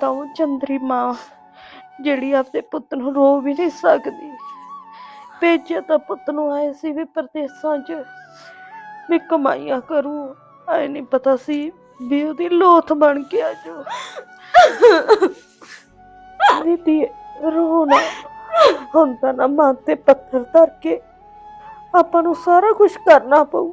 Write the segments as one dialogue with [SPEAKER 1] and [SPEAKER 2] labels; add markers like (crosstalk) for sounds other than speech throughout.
[SPEAKER 1] ਤਾਂ ਉਹ ਚੰਦਰੀ ਮਾਂ, ਜਿਹੜੀ ਆਪਦੇ ਪੁੱਤ ਨੂੰ ਰੋ ਵੀ ਨਹੀਂ ਸਕਦੀ। ਭੇਜਿਆ ਤਾਂ ਪੁੱਤ ਨੂੰ ਆਏ ਸੀ ਵੀ ਪਰਦੇਸਾਂ 'ਚ ਵੀ ਕਮਾਈਆਂ ਕਰੂ। ਆਏ ਨਹੀਂ ਪਤਾ ਸੀ ਵੀ ਉਹਦੀ ਲੋਥ ਬਣ ਕੇ ਆ ਜੋ ਦੀਦੀ ਰੋ ਨਾ ਹੁਣ ਤਾਂ ਨਾ ਮਾਂ ਤੇ ਪੱਥਰ ਧਰ ਕੇ ਆਪਾਂ ਨੂੰ ਸਾਰਾ ਕੁਝ ਕਰਨਾ ਪਊ।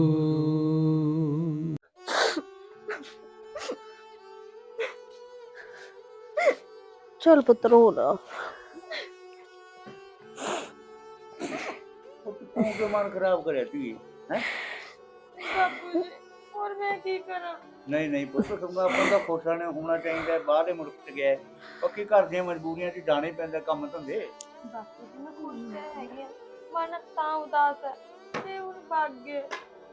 [SPEAKER 1] ਚੱਲ ਪੁੱਤ ਰੋ ਨਾ
[SPEAKER 2] ਤੂੰ ਕਿਉਂ ਮਨ ਖਰਾਬ ਕਰਿਆ ਤੀ ਹੈ?
[SPEAKER 3] ਬਾਪੂ ਜੀ ਹੋਰ ਮੈਂ ਕੀ ਕਰਾਂ?
[SPEAKER 2] ਨਹੀਂ ਨਹੀਂ ਪੁੱਤ ਤੁੰਗਾ ਆਪਾਂ ਦਾ ਖੁਸ਼ਾ ਨੇ ਹੋਣਾ ਚਾਹੀਦਾ ਹੈ, ਬਾਹਰਲੇ ਮੁਲਕ ਚ ਗਿਆ। ਹੈ। ਘਰ ਦੀਆਂ ਮਜਬੂਰੀਆਂ 'ਚ ਜਾਣੇ ਪੈਂਦਾ ਕੰਮ ਧੰਦੇ।
[SPEAKER 3] ਬਾਪੂ ਜੀ ਮੈਂ ਖੁਸ਼ ਤਾਂ ਹੈਗੀ ਆ। ਮਨ ਤਾਂ ਉਦਾਸ ਹੈ ਤੇ ਹੁਣ ਭੱਗ ਗਏ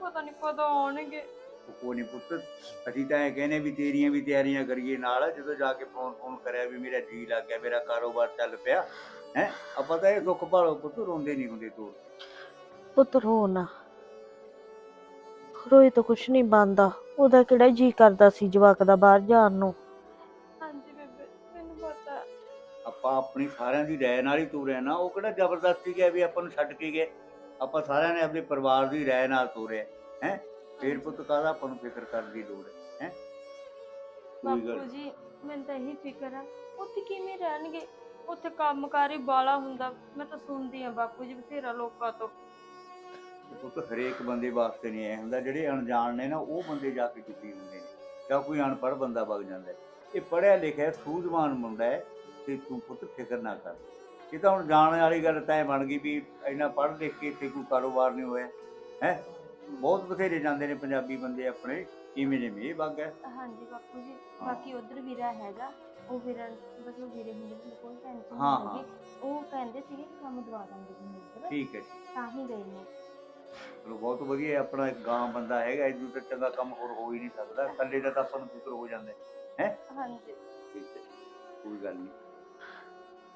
[SPEAKER 3] ਪਤਾ ਨਹੀਂ ਕਦੋਂ ਆਉਣਗੇ।
[SPEAKER 2] ਕੋਈ ਨਹੀਂ ਪੁੱਤ। ਅਸੀਂ ਤਾਂ ਇਹ ਕਹਿੰਦੇ ਵੀ ਤੇਰੀਆਂ ਵੀ ਤਿਆਰੀਆਂ ਕਰੀਏ ਨਾਲ ਜਦੋਂ ਜਾ ਕੇ ਫੋਨ ਫੋਨ ਕਰਿਆ ਵੀ ਮੇਰਾ ਜੀ ਲੱਗ ਗਿਆ ਮੇਰਾ ਕਾਰੋਬਾਰ ਚੱਲ ਪਿਆ ਹੈ? ਆਪਾਂ ਤਾਂ ਇਹ ਦੁੱਖ ਭਾਲੋ ਪੁੱਤ ਰੋਂਦੇ ਨਹੀਂ ਹੁੰਦੇ ਤੂੰ।
[SPEAKER 1] ਪੁੱਤ ਰੋ ਨਾ। ਰੋਏ ਤਾਂ ਕੁਛ ਨਹੀਂ ਬੰਦਾ ਉਹਦਾ ਕਿਹੜਾ ਜੀ ਕਰਦਾ ਸੀ ਜਵਾਕ ਦਾ ਬਾਹਰ ਜਾਣ ਨੂੰ?
[SPEAKER 3] ਹਾਂਜੀ ਬੇਬੇ ਮੈਨੂੰ ਪਤਾ। ਹੈ।
[SPEAKER 2] ਆਪਾਂ ਆਪਣੀ ਸਾਰਿਆਂ ਦੀ ਰਾਏ ਨਾਲ ਹੀ ਤੁਰੇ ਨਾ। ਉਹ ਕਿਹੜਾ ਜ਼ਬਰਦਸਤੀ ਗਿਆ ਵੀ ਆਪਾਂ ਨੂੰ ਛੱਡ ਕੇ ਗਏ? ਆਪਾਂ ਸਾਰਿਆਂ ਨੇ ਆਪਣੇ ਪਰਿਵਾਰ ਦੀ ਰਾਏ ਨਾਲ ਤੁਰੇ ਹੈ? ਫੇਰ ਪੁੱਤ ਕਾਹਦਾ ਆਪਾਂ ਨੂੰ ਫਿਕਰ ਕਰਨ ਦੀ ਲੋੜ ਹੈ ਹੈ? ਕੋਈ ਗੱਲ
[SPEAKER 3] ਬਾਪੂ ਜੀ ਮੈਨੂੰ ਤਾਂ ਇਹੀ ਫਿਕਰ ਆ। ਉੱਥੇ ਕਿਵੇਂ ਰਹਿਣਗੇ? ਉੱਥੇ ਕੰਮਕਾਰ ਹੀ ਬਾਲਾ ਹੁੰਦਾ। ਮੈਂ ਤਾਂ ਸੁਣਦੀ ਆ ਬਾਪੂ ਜੀ ਬਥੇਰਾ ਲੋਕਾਂ ਤੋਂ।
[SPEAKER 2] ਪੁੱਤ ਹਰੇਕ ਬੰਦੇ ਵਾਸਤੇ ਨਹੀਂ ਐ ਹੁੰਦਾ। ਜਿਹੜੇ ਅਣਜਾਣ ਨੇ ਨਾ ਉਹ ਬੰਦੇ ਜਾ ਕੇ ਚੁੱਕੀ ਹੁੰਦੇ ਨੇ। ਜਾਂ ਕੋਈ ਅਨਪੜ੍ਹ ਬੰਦਾ ਵਗ ਜਾਂਦਾ ਹੈ। ਇਹ ਪੜਿਆ ਲਿਖਿਆ ਸੂਝਵਾਨ ਮੁੰਡਾ ਹੈ ਤੇ ਤੂੰ ਪੁੱਤ ਫਿਕਰ ਨਾ ਕਰ। ਇਹ ਤਾਂ ਹੁਣ ਜਾਣ ਵਾਲੀ ਗੱਲ ਤਾਂ ਇਹ ਬਣ ਗਈ ਵੀ ਇੰਨਾ ਪੜ੍ਹ ਲਿਖ ਕੇ ਇੱਥੇ ਕੋਈ ਕਾਰੋਬਾਰ ਨਹੀਂ ਹੋਇਆ ਹੈ? ਬਹੁਤ ਬਥੇਰੇ ਜਾਂਦੇ ਨੇ ਪੰਜਾਬੀ ਬੰਦੇ ਆਪਣੇ ਇਵੇਂ ਜਿਵੇਂ ਇਹ ਵਗ ਹੈ?
[SPEAKER 3] ਹਾਂਜੀ ਬਾਪੂ ਜੀ। ਬਾਕੀ ਉਧਰ ਵੀਰਾ ਹੈਗਾ ਉਹ ਵੀਰਾ ਬਸ ਉਹ ਵੀਰੇ ਹੁੰਦੇ ਨੇ ਕੋਈ ਟੈਨਸ਼ਨ
[SPEAKER 2] ਹਾਂ,
[SPEAKER 3] ਨਹੀਂ
[SPEAKER 2] ਹਾਂ।
[SPEAKER 3] ਹੈਗੀ ਉਹ ਕਹਿੰਦੇ ਸੀਗੇ ਕਿ ਕੰਮ ਦਵਾ ਦਾਂਗੇ ਤੁਹਾਨੂੰ ਉੱਧਰ
[SPEAKER 2] ਠੀਕ ਹੈ
[SPEAKER 3] ਤਾਂ ਹੀ ਗਏ ਨੇ।
[SPEAKER 2] ਚਲੋ ਬਹੁਤ ਵਧੀਆ ਹੈ, ਆਪਣਾ ਇੱਕ ਗਾਂ ਬੰਦਾ ਹੈਗਾ ਇਹਨੂੰ ਤਾਂ ਚੰਗਾ ਕੰਮ ਹੋਰ ਹੋ ਹੀ ਨਹੀਂ ਸਕਦਾ ਇਕੱਲੇ ਦਾ ਤਾਂ ਆਪਾਂ ਨੂੰ ਫਿਕਰ ਹੋ ਜਾਂਦਾ ਹੈ।
[SPEAKER 3] ਹਾਂਜੀ।
[SPEAKER 2] ਠੀਕ ਹੈ ਕੋਈ ਗੱਲ ਨਹੀਂ।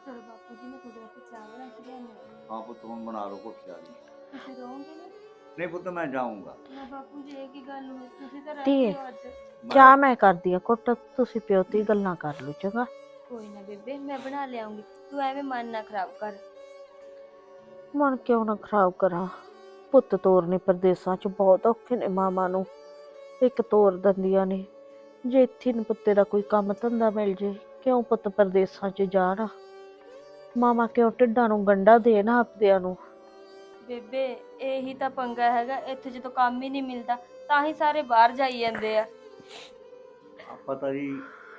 [SPEAKER 3] ਚਲੋ ਬਾਪੂ ਜੀ ਮੈਂ ਤੁਹਾਡੇ ਵਾਸਤੇ ਚਾਹ ਬਣਾ ਕੇ ਲਿਆਉਂਦੀ
[SPEAKER 2] ਹਾਂ ਪੁੱਤ ਹੁਣ ਬਣਾ ਲਓ ਕੁਛ ਗੱਲ ਨਹੀਂ
[SPEAKER 3] ਤੁਸੀਂ ਰਹੋਗੇ ਨਾ?
[SPEAKER 2] ਨਹੀਂ ਪੁੱਤ ਮੈਂ ਜਾਊਂਗਾ।
[SPEAKER 3] ਮੈਂ ਬਾਪੂ ਜੀ ਇਹ ਕੀ ਗੱਲ ਹੋਈ? ਤੁਸੀਂ ਤਾਂ
[SPEAKER 1] ਧੀਏ।
[SPEAKER 3] ਰਹਿੰਦੇ ਹੋ ਅੱਜ।
[SPEAKER 2] ਮੈਂ-
[SPEAKER 1] ਚਾਹ ਮੈਂ ਕਰਦੀ ਆ ਕੁੱਟ ਤੁਸੀਂ ਪਿਓ ਤੇ ਗੱਲਾਂ ਕਰ ਲਓ ਚੰਗਾ?
[SPEAKER 3] ਕੋਈ ਨਾ ਬੇਬੇ ਮੈਂ ਬਣਾ ਲਿਆਉਂਗੀ। ਤੂੰ ਐਵੇਂ ਮਨ ਨਾ ਖਰਾਬ ਕਰ।
[SPEAKER 1] ਮਨ ਕਿਉਂ ਨਾ ਖਰਾਬ ਕਰਾਂ? ਪੁੱਤ ਤੋਰਨੇ ਪਰਦੇਸਾਂ ਚ ਬਹੁਤ ਔਖੇ ਨੇ ਮਾਮਾ ਨੂੰ। ਇੱਕ ਤੋਰ ਦਿੰਦੀਆਂ ਨੇ। ਜੇ ਇੱਥੇ ਨੂੰ ਪੁੱਤੇ ਦਾ ਕੋਈ ਕੰਮ ਧੰਦਾ ਮਿਲ ਜੇ ਕਿਉਂ ਪੁੱਤ ਪਰਦੇਸਾਂ ਚ ਜਾਣ? ਮਾਮਾ ਕਿਉਂ ਢਿੱਡਾਂ ਨੂੰ ਗੰਡਾ ਦੇਣ ਆਪਦਿਆਂ ਨੂੰ?
[SPEAKER 3] ਬੇਬੇ ਇਹੀ ਤਾਂ ਪੰਗਾ ਹੈਗਾ ਇੱਥੇ ਜਦੋਂ ਕੰਮ ਹੀ ਨਹੀਂ ਮਿਲਦਾ ਤਾਂ ਹੀ ਸਾਰੇ ਬਾਹਰ ਜਾਈ ਜਾਂਦੇ ਆ।
[SPEAKER 2] ਆਪਾਂ ਤਾਂ ਜੀ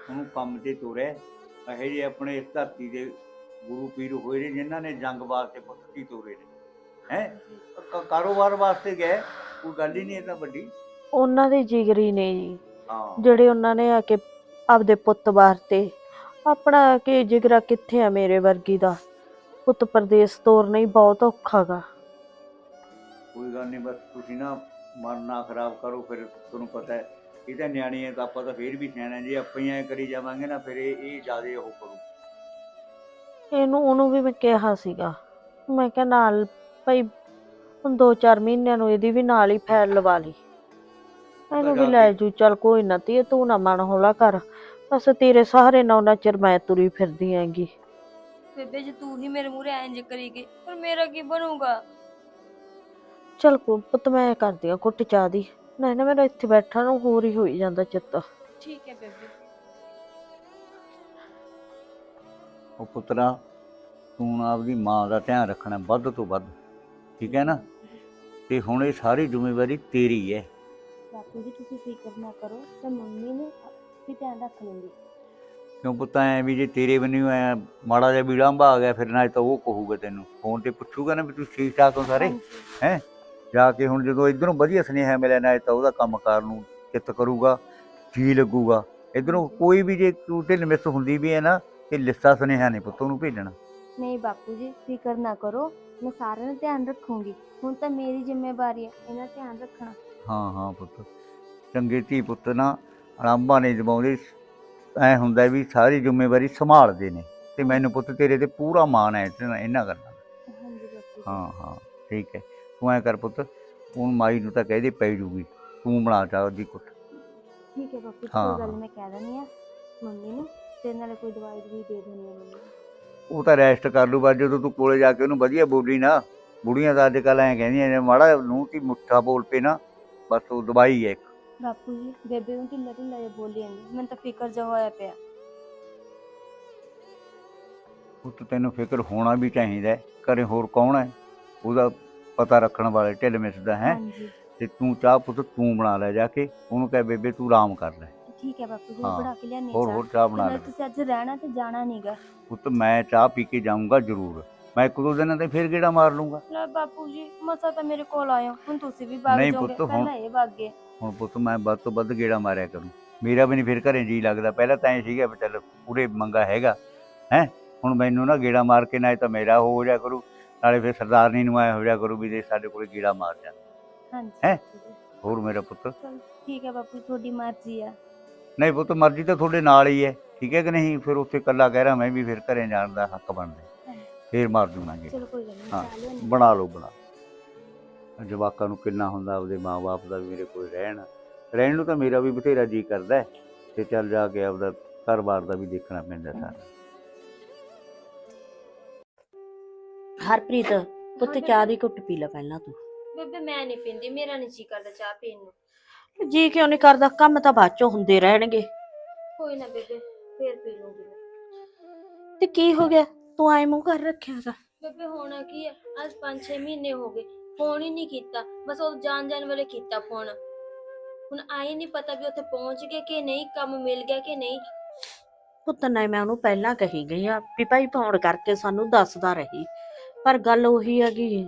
[SPEAKER 2] ਉਹਨੂੰ ਕੰਮ ਤੇ ਤੋਰਿਆ। ਇਹ ਜਿਹੇ ਆਪਣੇ ਇਸ ਧਰਤੀ ਦੇ ਗੁਰੂ ਪੀਰ ਹੋਏ ਨੇ ਜਿਨ੍ਹਾਂ ਨੇ ਜੰਗ ਵਾਸਤੇ ਪੁੱਤ ਕੀ ਤੋਰੇ ਨੇ। ਹੈ? ਕਾਰੋਬਾਰ ਵਾਸਤੇ ਗਏ ਕੋਈ ਗੱਲ ਹੀ ਨਹੀਂ ਇਹ ਤਾਂ ਵੱਡੀ।
[SPEAKER 1] ਉਹਨਾਂ ਦੇ ਜਿਗਰੀ ਨੇ ਜੀ
[SPEAKER 2] ਹਾਂ।
[SPEAKER 1] ਜਿਹੜੇ ਉਹਨਾਂ ਨੇ ਆ ਕੇ ਆਪਦੇ ਪੁੱਤ ਵਾਸਤੇ ਆਪਣਾ ਕਿ ਜਿਗਰਾ ਕਿੱਥੇ ਆ ਮੇਰੇ ਵਰਗੀ ਦਾ? ਪੁੱਤ ਪਰਦੇਸ ਤੋਰਨਾ ਹੀ ਬਹੁਤ ਔਖਾ ਗਾ।
[SPEAKER 2] ਕੋਈ ਗੱਲ ਨਹੀਂ ਬਸ ਤੁਸੀਂ ਨਾ ਮਨ ਨਾ ਖਰਾਬ ਕਰੋ ਫਿਰ ਤੁਹਾਨੂੰ ਪਤਾ ਹੈ। ਇਹ ਤਾਂ ਨਿਆਣੀ ਹੈ ਤਾਂ ਆਪਾਂ ਤਾਂ ਫੇਰ ਵੀ ਸਿਆਣੇ ਜੇ ਆਪਾਂ ਹੀ ਐ ਕਰੀ ਜਾਵਾਂਗੇ ਨਾ ਫਿਰ ਇਹ ਇਹ ਜ਼ਿਆਦੇ ਉਹ ਕਰੂ
[SPEAKER 1] ਇਹਨੂੰ ਉਹਨੂੰ ਵੀ ਮੈਂ ਕਿਹਾ ਸੀਗਾ। ਮੈਂ ਕਿਹਾ ਨਾਲ ਭਾਈ ਹੁਣ 2-4 ਮਹੀਨਿਆਂ ਨੂੰ ਇਹਦੀ ਵੀ ਨਾਲ ਹੀ ਫੈਲ ਲਵਾ ਲਈ। ਇਹਨੂੰ ਵੀ ਲੈ ਜੂ ਚੱਲ ਕੋਈ ਨਾ ਤੀ ਤੂੰ ਨਾ ਮਨ ਹੌਲਾ ਕਰ। ਬਸ ਤੇਰੇ ਸਹਾਰੇ ਨਾਲ ਉਹਨਾਂ ਚਿਰ ਮੈਂ ਤੁਰੀ ਫਿਰਦੀ ਆਂਗੀ।
[SPEAKER 3] ਬੇਬੇ ਜੇ ਤੂੰ ਹੀ ਮੇਰੇ ਮੂਹਰੇ ਇੰਜ ਕਰੀ ਗਈ ਪਰ ਮੇਰਾ ਕੀ ਬਣੂਗਾ?
[SPEAKER 1] ਚੱਲ ਕੋ ਪੁੱਤ ਮੈਂ ਕਰਦੀ ਆ ਕੁੱਟ ਚਾਹ ਦੀ ਨਹੀਂ ਨਾ ਮੇਰਾ ਇੱਥੇ ਬੈਠਾ ਨੂੰ ਹੋਰ ਹੀ ਹੋਈ ਜਾਂਦਾ ਚਿੱਤ।
[SPEAKER 3] ਠੀਕ ਹੈ ਬੇਬੇ।
[SPEAKER 2] ਉਹ ਪੁੱਤਰਾ ਤੂੰ ਆਪਦੀ ਮਾਂ ਦਾ ਧਿਆਨ ਰੱਖਣਾ ਵੱਧ ਤੋਂ ਵੱਧ ਠੀਕ ਹੈ ਨਾ? ਤੇ ਹੁਣ ਇਹ ਸਾਰੀ ਜ਼ਿੰਮੇਵਾਰੀ ਤੇਰੀ ਹੈ।
[SPEAKER 3] ਬਾਪੂ ਜੀ ਤੁਸੀਂ ਫਿਕਰ ਨਾ ਕਰੋ ਤੇ ਮੰਮੀ ਨੇ ਵੀ ਧਿਆਨ ਰੱਖ ਲੈਂਦੀ।
[SPEAKER 2] ਕਿਉਂ ਪੁੱਤ ਐ ਵੀ ਜੇ ਤੇਰੇ ਬੰਨਿਓ ਐ ਮਾੜਾ ਜਿਹਾ ਲਾਂਭਾ ਆ ਗਿਆ ਫਿਰ ਨਾ ਤਾਂ ਉਹ ਕਹੂਗਾ ਤੈਨੂੰ। ਫੋਨ ਤੇ ਪੁੱਛੂਗਾ ਨਾ ਵੀ ਤੂੰ ਠੀਕ ਠਾਕ ਹੋ ਸਾਰੇ। ਹੈ? ਜਾ ਕੇ ਹੁਣ ਜਦੋਂ ਇਧਰੋਂ ਵਧੀਆ ਸੁਨੇਹਾ ਮਿਲਿਆ ਨਾ ਤਾਂ ਉਹਦਾ ਕੰਮਕਾਰ ਨੂੰ ਚਿੱਤ ਕਰੂਗਾ ਜੀ ਲੱਗੂਗਾ। ਇਧਰੋਂ ਕੋਈ ਵੀ ਜੇ ਤੂੰ ਢਿੱਲ ਮਿਸ ਹੁੰਦੀ ਵੀ ਹੈ ਨਾ ਤੇ ਲਿੱਸਾ ਸੁਨੇਹਾ ਨਹੀਂ ਪੁੱਤ ਉਹਨੂੰ ਭੇਜਣਾ।
[SPEAKER 4] ਨਹੀਂ ਬਾਪੂ ਜੀ ਫਿਕਰ ਨਾ ਕਰੋ ਮੈਂ ਸਾਰਿਆਂ ਦਾ ਧਿਆਨ ਰੱਖੂੰਗੀ। ਹੁਣ ਤਾਂ ਮੇਰੀ ਜ਼ਿੰਮੇਵਾਰੀ ਹੈ ਇਹਨਾਂ ਦਾ ਧਿਆਨ ਰੱਖਣਾ।
[SPEAKER 2] ਹਾਂ ਹਾਂ ਪੁੱਤ। ਚੰਗੇ ਧੀ ਪੁੱਤ ਨਾ ਆਰਾਮਾਂ ਨਹੀਂ ਜਮਾਉਂਦੇ ਐ ਹੁੰਦਾ ਵੀ ਸਾਰੀ ਜ਼ਿੰਮੇਵਾਰੀ ਸੰਭਾਲਦੇ ਨੇ। ਤੇ ਮੈਨੂੰ ਪੁੱਤ ਤੇਰੇ ਤੇ ਪੂਰਾ ਮਾਣ ਹੈ ਇਹਨਾਂ।
[SPEAKER 4] ਹਾਂਜੀ ਬਾਪੂ ਜੀ।
[SPEAKER 2] ਹਾਂ ਹਾਂ। ਠੀਕ ਹੈ। ਤੂੰ ਐ ਕਰ ਪੁੱਤ ਹੁਣ ਮਾਈ ਨੂੰ ਤਾਂ ਕਹਿ ਦੇ ਪੈ ਜੂਗੀ ਤੂੰ ਬਣਾ ਚਾਹ ਦੀ ਕੁੱਟ
[SPEAKER 4] ਠੀਕ ਹੈ ਬਾਪੂ
[SPEAKER 2] ਹਾਂ,
[SPEAKER 4] ਕੋਈ ਗੱਲ। ਨੀ, ਮੈਂ ਕਹਿ ਦਿੰਦੀ ਆ ਮੰਮੀ ਨੂੰ ਤੇ ਨਾਲੇ ਕੋਈ ਦਵਾਈ ਵੀ ਦੇ ਦੇਣੀ ਆ ਮੰਮੀ ਨੂੰ
[SPEAKER 2] ਉਹ ਤਾਂ ਰੈਸਟ ਕਰ ਲੂ ਬਾਅਦ ਜਦੋਂ ਤੂੰ ਕੋਲੇ ਜਾ ਕੇ ਉਹਨੂੰ ਵਧੀਆ ਬੋਲੀ ਨਾ ਬੁੜੀਆਂ ਤਾਂ ਅੱਜ ਕੱਲ ਐ ਕਹਿੰਦੀਆਂ ਨੇ ਮਾੜਾ ਨੂੰ ਕੀ ਮੁੱਠਾ ਬੋਲ ਪੇ ਨਾ ਬਸ ਉਹ ਦਵਾਈ ਹੈ ਇੱਕ
[SPEAKER 4] ਬਾਪੂ ਜੀ ਬੇਬੇ ਨੂੰ ਢਿੱਲਾ ਢਿੱਲਾ ਜਿਹਾ ਬੋਲੀ ਜਾਂਦੀ ਮੈਨੂੰ ਤਾਂ ਫਿਕਰ ਜਿਹਾ ਹੋਇਆ ਪਿਆ
[SPEAKER 2] ਪੁੱਤ ਤੈਨੂੰ ਫਿਕਰ ਹੋਣਾ ਵੀ ਚਾਹੀਦਾ ਹੈ। ਘਰੇ ਹੋਰ ਕੌਣ ਹੈ ਉਹਦਾ ਪਤਾ ਰੱਖਣ ਵਾਲੇ ਢਿੱਲ ਮਿਸਦਾ ਹੈ।
[SPEAKER 4] ਹਾਂਜੀ।
[SPEAKER 2] ਤੇ ਤੂੰ ਚਾਹ ਪੁੱਤ ਤੂੰ ਬਣਾ ਲੈ ਜਾ ਕੇ ਉਹਨੂੰ ਕਹਿ ਬੇਬੇ ਤੂੰ ਆਰਾਮ ਕਰ ਲੈ।
[SPEAKER 4] ਠੀਕ ਹੈ ਬਾਪੂ ਜੀ
[SPEAKER 2] ਹਾਂ,
[SPEAKER 4] ਬਣਾ ਕੇ ਲਿਆਨੀ
[SPEAKER 2] ਹੋਰ ਹੋਰ ਚਾਹ ਬਣਾ ਲੈ।
[SPEAKER 4] ਤੁਸੀਂ ਅੱਜ ਰਹਿਣਾ ਤੇ ਜਾਣਾ ਨਹੀਂਗਾ।
[SPEAKER 2] ਪੁੱਤ ਮੈਂ ਚਾਹ ਪੀ ਕੇ ਜਾਊਂਗਾ ਜ਼ਰੂਰ। ਮੈਂ ਇੱਕ ਦੋ ਦਿਨਾਂ ਤੇ ਫਿਰ ਗੇੜਾ ਮਾਰ ਲੂੰਗਾ
[SPEAKER 4] ਲੈ ਬਾਪੂ ਜੀ ਮਸਾ ਤਾਂ ਮੇਰੇ ਕੋਲ ਆਇਓ ਹੁਣ ਤੁਸੀਂ ਵੀ ਵਗ
[SPEAKER 2] ਨਹੀਂ
[SPEAKER 4] ਜਾਓਗੇ।
[SPEAKER 2] ਪੁੱਤ, ਹੁਣ-
[SPEAKER 4] ਪਹਿਲਾਂ ਇਹ ਗਏ
[SPEAKER 2] ਹੁਣ ਪੁੱਤ ਮੈਂ ਵੱਧ ਤੋਂ ਵੱਧ ਗੇੜਾ ਮਾਰਿਆ ਕਰੂੰ। ਮੇਰਾ ਵੀ ਨਹੀਂ ਫਿਰ ਘਰੇ ਜੀ ਲੱਗਦਾ। ਪਹਿਲਾਂ ਤਾਂ ਐ ਸੀਗਾ ਵੀ ਚੱਲ ਪੂਰੇ ਮੰਗਾ ਹੈਗਾ। ਹੈ? ਹੁਣ ਮੈਨੂੰ ਨਾ ਗੇੜਾ ਮਾਰ ਕੇ ਨਾ ਤਾਂ ਮੇਰਾ ਹੋ ਜਾ ਕਰੂ। ਨਾਲੇ ਫਿਰ ਸਰਦਾਰਨੀ ਨੂੰ ਐ ਹੋ ਜਾ ਕਰੂ ਵੀ ਜੇ ਸਾਡੇ ਕੋਲ ਗੇੜਾ ਮਾਰ ਜਾ
[SPEAKER 4] ਹਾਂਜੀ।
[SPEAKER 2] ਹੈਂ? ਹੋਰ ਮੇਰਾ ਪੁੱਤ?
[SPEAKER 4] ਚਲ ਠੀਕ ਹੈ ਬਾਪੂ ਜੀ, ਤੁਹਾਡੀ ਮਰਜ਼ੀ ਆ।
[SPEAKER 2] ਨਹੀਂ ਪੁੱਤ ਮਰਜ਼ੀ ਤਾਂ ਤੁਹਾਡੇ ਨਾਲ ਹੀ ਹੈ। ਠੀਕ ਹੈ ਕਿ ਨਹੀਂ? ਫਿਰ ਉੱਥੇ ਇਕੱਲਾ ਕਹਿ ਰਿਹਾ ਮੈਂ ਵੀ ਫਿਰ ਘਰੇ ਜਾਣ ਦਾ ਹੱਕ ਬਣਦਾ। ਫੇਰ ਮਾਰ ਦੂੰਗਾ।
[SPEAKER 4] ਚਲੋ ਕੋਈ ਗੱਲ ਨਹੀਂ
[SPEAKER 2] ਹਾਂ,
[SPEAKER 4] ਚਾਹ
[SPEAKER 2] ਬਣਾ ਲਓ ਬਣਾ ਲਓ। ਜਵਾਕਾਂ ਨੂੰ ਕਿੰਨਾ ਹੁੰਦਾ ਆਪਦੇ ਮਾਪੇ ਦਾ ਵੀ ਮੇਰੇ ਕੋਲ ਰਹਿਣ। ਰਹਿਣ ਨੂੰ ਤਾਂ ਮੇਰਾ ਵੀ ਬਥੇਰਾ ਜੀ ਕਰਦਾ ਹੈ। ਤੇ ਚੱਲ ਜਾ ਕੇ ਆਪਦਾ ਘਰ-ਬਾਰ ਦਾ ਵੀ ਦੇਖਣਾ ਪੈਂਦਾ ਸਾਰਾ।
[SPEAKER 1] ਹਰਪ੍ਰੀਤ ਪੁੱਤ ਚਾਹ ਦੀ ਘੁੱਟ ਪੀ ਲੈ ਪਹਿਲਾਂ ਤੂੰ।
[SPEAKER 3] ਬੇਬੇ ਮੈਂ ਨਹੀਂ ਪੀਂਦੀ ਮੇਰਾ ਨਹੀਂ ਜੀ ਕਰਦਾ ਚਾਹ ਪੀਣ ਨੂੰ।
[SPEAKER 1] ਜੀ ਕਿਉਂ ਨਹੀਂ ਕਰਦਾ? ਕੰਮ ਤਾਂ ਬਾਅਦ ਚੋਂ ਹੁੰਦੇ ਰਹਿਣਗੇ।
[SPEAKER 3] ਕੋਈ ਨਾ ਬੇਬੇ ਫੇਰ ਪੀ ਲੂੰਗੀ ਮੈਂ।
[SPEAKER 1] ਤੇ ਕੀ ਹੋ ਗਿਆ? ਤੂੰ ਆਏ ਮੂੰਹ ਕਰ ਰੱਖਿਆਗਾ
[SPEAKER 3] ਬੇਬੇ ਹੋਣਾ ਕੀ ਹੈ ਅੱਜ 5-6 ਮਹੀਨੇ ਹੋ ਗਏ ਫੋਨ ਹੀ ਨਹੀਂ ਕੀਤਾ। ਬਸ ਉਹ ਜਾਣ ਜਾਣ ਵੇਲੇ ਕੀਤਾ ਫੋਨ। ਹੁਣ ਆਈ ਨਹੀਂ ਪਤਾ ਵੀ ਉੱਥੇ ਪਹੁੰਚ ਗਏ ਕਿ ਨਹੀਂ ਕੰਮ ਮਿਲ ਗਿਆ ਕਿ ਨਹੀਂ।
[SPEAKER 1] ਪੁੱਤ ਨਹੀਂ ਮੈਂ ਉਹਨੂੰ ਪਹਿਲਾਂ ਕਹੀ ਗਈ ਆ ਵੀ ਭਾਈ ਫੋਨ ਕਰਕੇ ਸਾਨੂੰ ਦੱਸਦਾ ਰਹੀ। ਪਰ ਗੱਲ ਉਹੀ ਹੈਗੀ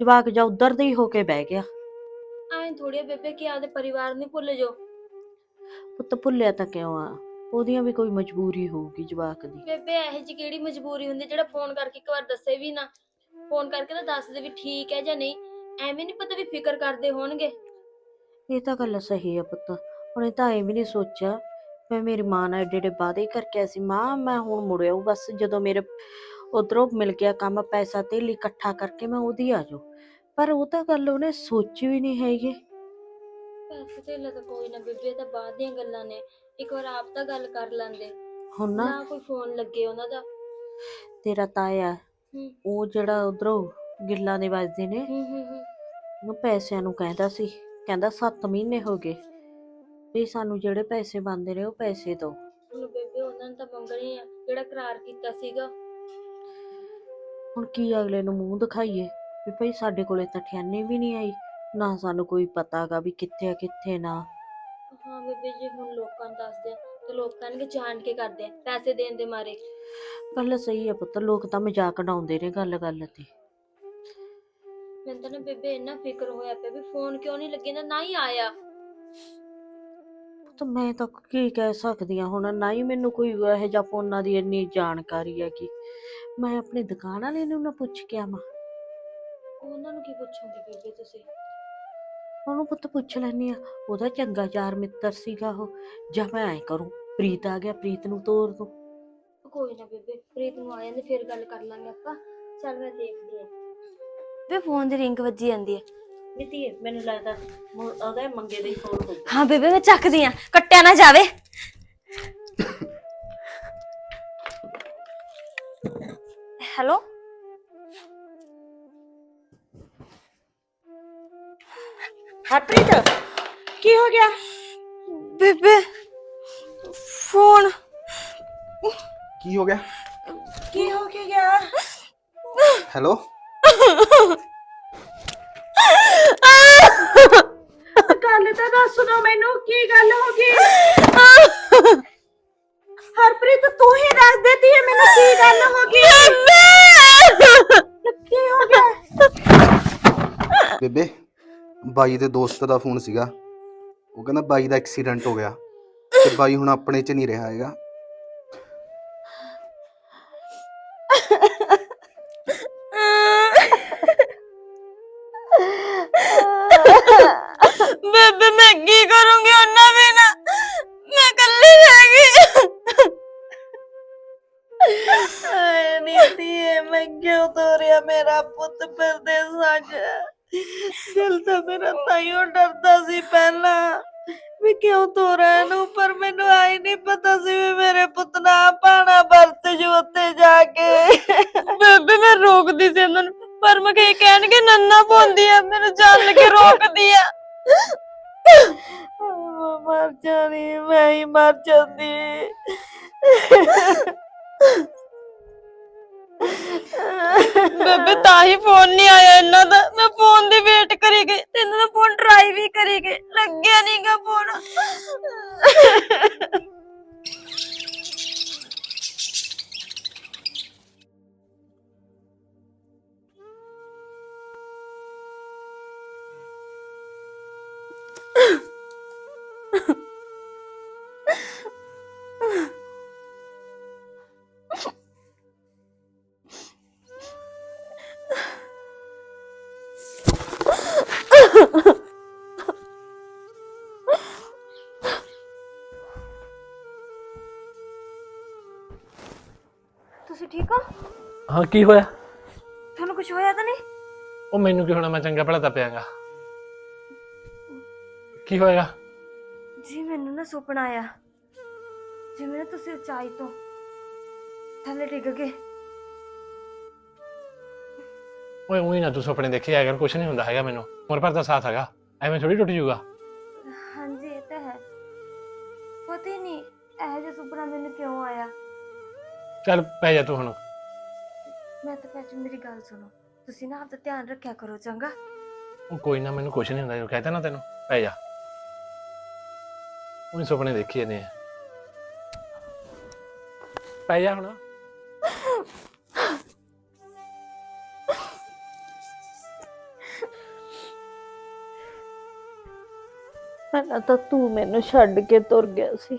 [SPEAKER 1] ਜਵਾਕ ਜਾ ਉਧਰ ਦੇ ਹੀ ਹੋ ਕੇ ਬਹਿ ਗਿਆ।
[SPEAKER 3] ਐਂ ਥੋੜੀ ਬੇਬੇ ਕਿ ਆਪਦੇ ਪਰਿਵਾਰ ਨੂੰ ਭੁੱਲ ਜਾਓ।
[SPEAKER 1] ਪੁੱਤ ਭੁੱਲਿਆ ਤਾਂ ਕਿਉਂ ਆ? ਉਹਦੀਆਂ ਵੀ ਕੋਈ ਮਜਬੂਰੀ ਹੋਊਗੀ ਜਵਾਕ ਦੀ।
[SPEAKER 3] ਬੇਬੇ ਇਹੋ ਜਿਹੀ ਕਿਹੜੀ ਮਜਬੂਰੀ ਹੁੰਦੀ ਜਿਹੜਾ ਫੋਨ ਕਰਕੇ ਇੱਕ ਵਾਰ ਦੱਸੇ ਵੀ ਨਾ? ਫੋਨ ਕਰਕੇ ਤਾਂ ਦੱਸ ਦੇ ਵੀ ਠੀਕ ਹੈ ਜਾਂ ਨਹੀਂ। ਐਵੇਂ ਨਹੀਂ ਪਤਾ ਵੀ ਫਿਕਰ ਕਰਦੇ ਹੋਣਗੇ।
[SPEAKER 1] ਇਹ ਤਾਂ ਗੱਲ ਸਹੀ ਆ ਪੁੱਤ। ਉਹਨੇ ਤਾਂ ਐ ਵੀ ਨਹੀਂ ਸੋਚਿਆ। ਮੈਂ ਮੇਰੀ ਮਾਂ ਨਾਲ ਏਡੇ ਵਾਅਦੇ ਕਰਕੇ ਆਈ ਸੀ ਮਾਂ ਮੈਂ ਹੁਣ ਮੁੜਿਆ ਬਸ ਜਦੋਂ ਮੇਰੇ ਉਧਰੋਂ ਮਿਲ ਗਿਆ ਕੰਮ ਪੈਸਾ ਤੇ ਇਕੱਠਾ ਕਰਕੇ ਮੈਂ ਉਹਦੀ ਆ ਜਾਊ। ਪਰ ਉਹ ਤਾਂ ਗੱਲ ਉਹਨੇ ਸੋਚੀ ਵੀ ਨਹੀਂ ਹੈਗੀ।
[SPEAKER 3] ਪੈਸੇ ਤੇ ਤਾਂ ਕੋਈ ਨਾ ਬੇਬੇ ਇਹ ਤਾਂ ਬਾਅਦ ਦੀਆਂ ਗੱਲਾਂ ਨੇ। ਇੱਕ ਵਾਰ ਆਪ ਤਾਂ ਗੱਲ ਕਰ ਲੈਂਦੇ।
[SPEAKER 1] ਹੁਣ ਨਾ
[SPEAKER 3] ਨਾ ਕੋਈ ਫੋਨ ਲੱਗੇ ਉਹਨਾਂ ਦਾ।
[SPEAKER 1] ਤੇਰਾ ਤਾਇਆ
[SPEAKER 3] ਹੂੰ।
[SPEAKER 1] ਉਹ ਜਿਹੜਾ ਉਧਰੋਂ ਗਿੱਲਾਂ ਦੇ ਵੱਜਦੇ ਨੇ
[SPEAKER 3] ਹੂੰ ਹੂੰ ਹੂੰ।
[SPEAKER 1] ਉਹ ਪੈਸਿਆਂ ਨੂੰ ਕਹਿੰਦਾ ਸੀ। ਕਹਿੰਦਾ 7 ਮਹੀਨੇ ਹੋ ਗਏ। ਵੀ ਸਾਨੂੰ ਜਿਹੜੇ ਪੈਸੇ ਬੰਦੇ ਨੇ ਉਹ ਪੈਸੇ ਦਿਓ।
[SPEAKER 3] ਹੁਣ ਬੇਬੇ ਉਹਨਾਂ ਨੇ ਤਾਂ ਮੰਗਣੇ ਆ। ਜਿਹੜਾ ਕਰਾਰ ਕੀਤਾ ਸੀਗਾ।
[SPEAKER 1] ਹੁਣ ਕੀ ਅਗਲੇ ਨੂੰ ਮੂੰਹ ਦਿਖਾਈਏ? ਵੀ ਭਾਈ ਸਾਡੇ ਕੋਲੇ ਤਾਂ ਠਿਆਨੀ ਵੀ ਨਹੀਂ ਆਈ ਨਾ ਸਾਨੂੰ ਕੋਈ ਪਤਾਗਾ ਵੀ ਕਿੱਥੇ ਆ ਕਿੱਥੇ ਨਾ।
[SPEAKER 3] ਹਾਂ ਬੇਬੇ ਜੀ ਹੁਣ ਲੋਕਾਂ ਨੂੰ ਦੱਸਦੇ ਆ ਤੇ ਲੋਕ ਕਹਿਣਗੇ ਜਾਣ ਕੇ ਕਰਦੇ ਆ ਪੈਸੇ ਦੇਣ ਦੇ ਮਾਰੇ।
[SPEAKER 1] ਗੱਲ ਸਹੀ ਆ ਪੁੱਤ ਲੋਕ ਤਾਂ ਮਜ਼ਾਕ ਉਡਾਉਂਦੇ ਨੇ ਗੱਲ ਗੱਲ ਤੇ।
[SPEAKER 3] ਮੈਨੂੰ ਤਾਂ ਨਾ ਬੇਬੇ ਇੰਨਾ ਫਿਕਰ ਹੋਇਆ ਪਿਆ ਵੀ ਫੋਨ ਕਿਉਂ ਨਹੀਂ ਲੱਗੇ ਨਾ ਨਾ ਹੀ ਆਇਆ।
[SPEAKER 1] ਤਾਂ ਮੈਂ ਤਾਂ ਕੀ ਕਹਿ ਸਕਦੀ ਆ ਹੁਣ ਨਾ ਹੀ ਮੈਨੂੰ ਕੋਈ ਇਹੋ ਜਿਹਾ ਫੋਨਾਂ ਦੀ ਇੰਨੀ ਜਾਣਕਾਰੀ ਹੈ ਕਿ ਮੈਂ ਆਪਣੀ ਦੁਕਾਨ ਵਾਲੇ ਨੂੰ ਨਾ ਪੁੱਛ ਕੇ ਆਵਾਂ।
[SPEAKER 3] ਉਹਨਾਂ ਨੂੰ ਕੀ ਪੁੱਛੋਗੇ ਬੇਬੇ ਤੁਸੀਂ?
[SPEAKER 1] ਉਹਨੂੰ ਪੁੱਤ ਪੁੱਛ ਲੈਣੀ ਆ ਉਹਦਾ ਚੰਗਾ ਯਾਰ ਮਿੱਤਰ ਸੀਗਾ ਉਹ। ਜਾਂ ਮੈਂ ਐ ਕਰੂੰ ਪ੍ਰੀਤ ਆ ਗਿਆ ਪ੍ਰੀਤ ਨੂੰ ਤੋਰ ਦੂੰ।
[SPEAKER 3] ਕੋਈ ਨਾ ਬੇਬੇ ਪ੍ਰੀਤ ਨੂੰ ਆ ਜਾਂਦੇ ਫਿਰ ਗੱਲ ਕਰ ਲਾਂਗੇ ਆਪਾਂ। ਚੱਲ ਮੈਂ ਦੇਖਦੀ ਆ
[SPEAKER 4] ਵੇ ਫੋਨ ਦੀ ਰਿੰਗ ਵੱਜੀ ਜਾਂਦੀ ਹੈ।
[SPEAKER 1] ਨੀਤੀ ਮੈਨੂੰ ਲੱਗਦਾ ਮੁ- ਉਹਦਾ ਮੰਗੇ ਦੇ ਫੋਨ ਹੋ
[SPEAKER 4] ਹਾਂ ਬੇਬੇ ਮੈਂ ਚੱਕਦੀ ਆ ਕੱਟਿਆ ਨਾ ਜਾਵੇ। ਹੈਲੋ
[SPEAKER 1] ਹਰਪ੍ਰੀਤ ਕੀ ਹੋ ਗਿਆ?
[SPEAKER 4] ਬੇਬੇ ਫੋਨ।
[SPEAKER 5] ਕੀ ਹੋ ਗਿਆ?
[SPEAKER 1] ਕੀ ਹੋ ਕੇ ਗਿਆ?
[SPEAKER 5] ਹੈਲੋ
[SPEAKER 1] ਗੱਲ ਤਾਂ ਦੱਸ ਦੋ ਮੈਨੂੰ ਕੀ ਗੱਲ ਹੋ ਗਈ? ਹਰਪ੍ਰੀਤ ਤੂੰ ਹੀ ਦੱਸ ਦੇਤੀ ਹੈ ਮੈਨੂੰ ਕੀ ਗੱਲ ਹੋ ਗਈ।
[SPEAKER 5] ਬੇਬੇ, ਬਾਈ ਦੇ ਦੋਸਤ ਦਾ ਫੋਨ ਸੀਗਾ। ਉਹ ਕਹਿੰਦਾ ਬਾਈ ਦਾ ਐਕਸੀਡੈਂਟ ਹੋ ਗਿਆ। ਤੇ ਬਾਈ ਹੁਣ ਆਪਣੇ 'ਚ ਨਹੀਂ ਰਿਹਾ ਹੈਗਾ।
[SPEAKER 1] ਤਾਈਓ ਡਰਦਾ ਸੀ ਪਹਿਲਾਂ ਵੀ ਕਿਉਂ ਤੋਰਿਆ ਇਹਨੂੰ ਪਰ ਮੈਨੂੰ ਆਈ ਨਹੀਂ ਪਤਾ ਸੀ ਵੀ ਮੇਰੇ ਪੁੱਤ ਨਾ ਪਾਣਾ ਵਰਤ ਜੂ ਉੱਤੇ ਜਾ ਕੇ।
[SPEAKER 3] ਬੇਬੇ ਮੈਂ ਰੋਕਦੀ ਸੀ ਇਹਨਾਂ ਨੂੰ ਪਰ ਮੈਂ ਕਹੀ ਕਹਿਣਗੇ ਨੰਨਾ ਪਾਉਂਦੀ ਆ ਮੈਨੂੰ ਜਾਣ ਕੇ ਰੋਕਦੀ ਆ।
[SPEAKER 1] ਮਰ ਜਾਣੀ ਮੈਂ ਹੀ ਮਰ ਜਾਂਦੀ।
[SPEAKER 3] ਬੇਬੇ, ਤਾਂ ਹੀ ਫੋਨ ਨਹੀਂ ਆਇਆ ਇਹਨਾਂ ਦਾ। ਮੈਂ ਫੋਨ ਦੀ ਵੇਟ ਕਰੀ ਗਈ ਤੇ ਇਹਨਾਂ ਦਾ ਫੋਨ ਟਰਾਈ ਵੀ ਕਰੀ ਗਈ ਲੱਗਿਆ ਨਹੀਂਗਾ ਫੋਨ
[SPEAKER 4] ਹਾਂ
[SPEAKER 6] ਕੀ ਹੋਇਆ?
[SPEAKER 4] ਤੁਹਾਨੂੰ ਕੁਝ ਹੋਇਆ ਤਾਂ ਨਹੀਂ?
[SPEAKER 6] ਉਹ ਮੈਨੂੰ ਕੀ ਹੋਣਾ? ਮੈਂ ਚੰਗਾ ਭਲਾ ਤਾਂ ਪਿਆਗਾ ਕੀ ਹੋਏਗਾ?
[SPEAKER 4] ਜੀ ਮੈਨੂੰ ਨਾ ਸੁਪਨਾ ਆਇਆ। ਜਿਵੇਂ ਨਾ ਤੁਸੀਂ ਉਚਾਈ ਤੋਂ ਥੱਲੇ ਡਿੱਗ ਗਏ।
[SPEAKER 6] ਓਏ ਉਹੀ ਨਾ ਤੂੰ ਸੁਪਨੇ ਦੇਖੇ ਅਗਰ ਕੁਝ ਨਹੀਂ ਹੁੰਦਾ ਹੈਗਾ ਮੈਨੂੰ। ਉਮਰ ਭਰ ਦਾ ਸਾਥ ਹੈਗਾ। ਐਵੇਂ ਥੋੜੀ ਟੁੱਟ ਜਾਊਗਾ।
[SPEAKER 4] ਹਾਂਜੀ ਇਹ ਤਾਂ ਹੈ। ਪਤਾ ਹੀ ਨਹੀਂ ਇਹ ਜਿਹਾ ਸੁਪਨਾ ਮੈਨੂੰ ਕਿਉਂ ਆਇਆ?
[SPEAKER 6] ਚੱਲ ਪੈ ਜਾ ਤੂੰ ਹੁਣ।
[SPEAKER 4] ਮੈਂ ਤਾਂ ਪੈਚ ਮੇਰੀ ਗੱਲ ਸੁਣੋ। ਤੁਸੀਂ ਨਾ ਆਪਦਾ ਧਿਆਨ ਰੱਖਿਆ ਕਰੋ ਚੰਗਾ?
[SPEAKER 6] ਉਹ ਕੋਈ ਨਾ ਮੈਨੂੰ ਕੁਝ ਨਹੀਂ ਹੁੰਦਾ ਜੋ ਕਹਤਾ ਨਾ ਤੈਨੂੰ। ਪੈ ਜਾ। ਉਹੀ ਸੁਪਨੇ ਦੇਖੀ ਆ। ਪੈ ਜਾ ਹੁਣ।
[SPEAKER 1] ਪਹਿਲਾਂ ਤਾਂ ਤੂੰ ਮੈਨੂੰ ਛੱਡ ਕੇ ਤੁਰ ਗਿਆ ਸੀ।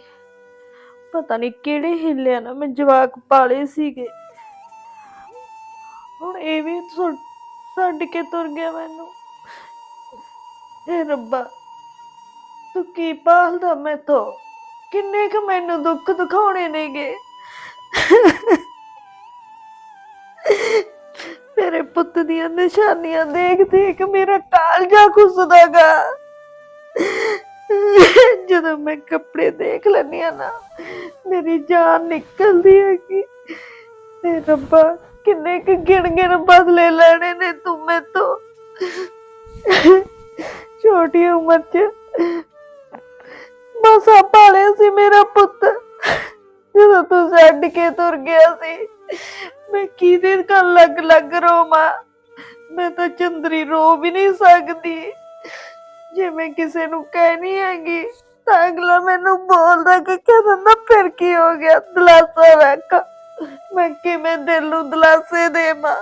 [SPEAKER 1] ਪਤਾ ਨਹੀਂ ਕਿਹੜੇ ਹਿੱਲਿਆ ਨਾ ਮੈਂ ਜਵਾਕ ਪਾਲੇ ਸੀਗੇ। ਇਹ ਵੀ ਛੁੱਟ- ਛੱਡ ਕੇ ਤੁਰ ਗਿਆ ਮੈਨੂੰ। ਏ ਰੱਬਾ, ਤੂੰ ਕੀ ਪਾਲਦਾ ਮੈਥੋਂ? ਕਿੰਨੇ ਕੁ ਮੈਨੂੰ ਦੁੱਖ ਦਿਖਾਉਣੇ ਨੇਗੇ? ਮੇਰੇ ਪੁੱਤ ਦੀਆਂ ਨਿਸ਼ਾਨੀਆਂ ਦੇਖ ਦੇਖ ਮੇਰਾ ਕਾਲਜਾ ਖੁੱਸਦਾਗਾ ਜਦੋਂ ਮੈਂ ਕੱਪੜੇ ਦੇਖ ਲੈਂਦੀ ਆ ਨਾ, ਮੇਰੀ ਜਾਨ ਨਿਕਲਦੀ ਹੈਗੀ। ਤੇ ਰੱਬਾ ਕਿੰਨੇ ਕੁ ਗਿਣ ਗਿਣ ਬਦਲੇ ਲੈਣੇ ਨੇ ਤੂੰ ਮੈਥੋਂ। ਛੋਟੀ ਉਮਰ 'ਚ। ਬਸਾ ਪਾਲਿਆ ਸੀ ਮੇਰਾ ਪੁੱਤ। ਜਦੋਂ ਤੂੰ ਛੱਡ ਕੇ ਤੁਰ ਗਿਆ ਸੀ, ਮੈਂ ਕਿਹਦੇ ਗੱਲ ਲੱਗ ਲੱਗ ਰੋਵਾਂ? ਮੈਂ ਤਾਂ ਚੰਦਰੀ ਰੋ ਵੀ ਨਹੀਂ ਸਕਦੀ। ਜੇ ਮੈਂ ਕਿਸੇ ਨੂੰ ਕਹਿਣੀ ਹੈਗੀ, ਤਾਂ ਅਗਲਾ ਮੈਨੂੰ ਬੋਲਦਾ ਕਿ ਕਹਿੰਦਾ ਫਿਰ ਕੀ ਹੋ ਗਿਆ, ਦਲਾਸਾ ਰੱਖ ਮੈਂ ਕਿਵੇਂ ਦਿਲ ਨੂੰ ਦਲਾਸੇ ਦੇਵਾਂ?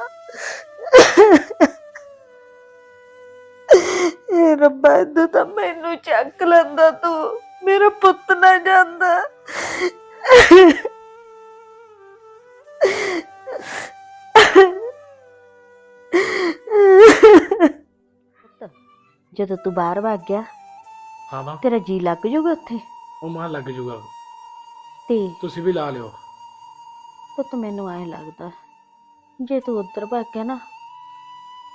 [SPEAKER 1] ਇਹ ਰੱਬਾ ਇਦੋਂ ਤਾਂ ਮੈਨੂੰ ਚੱਕ ਲੈਂਦਾ ਤੂੰ। ਮੇਰਾ ਪੁੱਤ ਨਾ ਜਾਂਦਾ। ਜਦੋਂ ਤੂੰ ਬਾਹਰ ਵਗ ਗਿਆ
[SPEAKER 6] ਹਾਂ ਮਾਂ।
[SPEAKER 1] ਤੇਰਾ ਜੀ ਲੱਗ ਜਾਊਗਾ ਉੱਥੇ?
[SPEAKER 6] ਉਹ ਮਾਂ ਲੱਗ ਜਾਊਗਾ।
[SPEAKER 1] ਤੇ
[SPEAKER 6] ਤੁਸੀਂ ਵੀ ਲਾ ਲਿਓ।
[SPEAKER 1] ਪੁੱਤ ਮੈਨੂੰ ਐਂ ਲੱਗਦਾ ਜੇ ਤੂੰ ਉੱਧਰ ਭੱਗ ਗਿਆ ਨਾ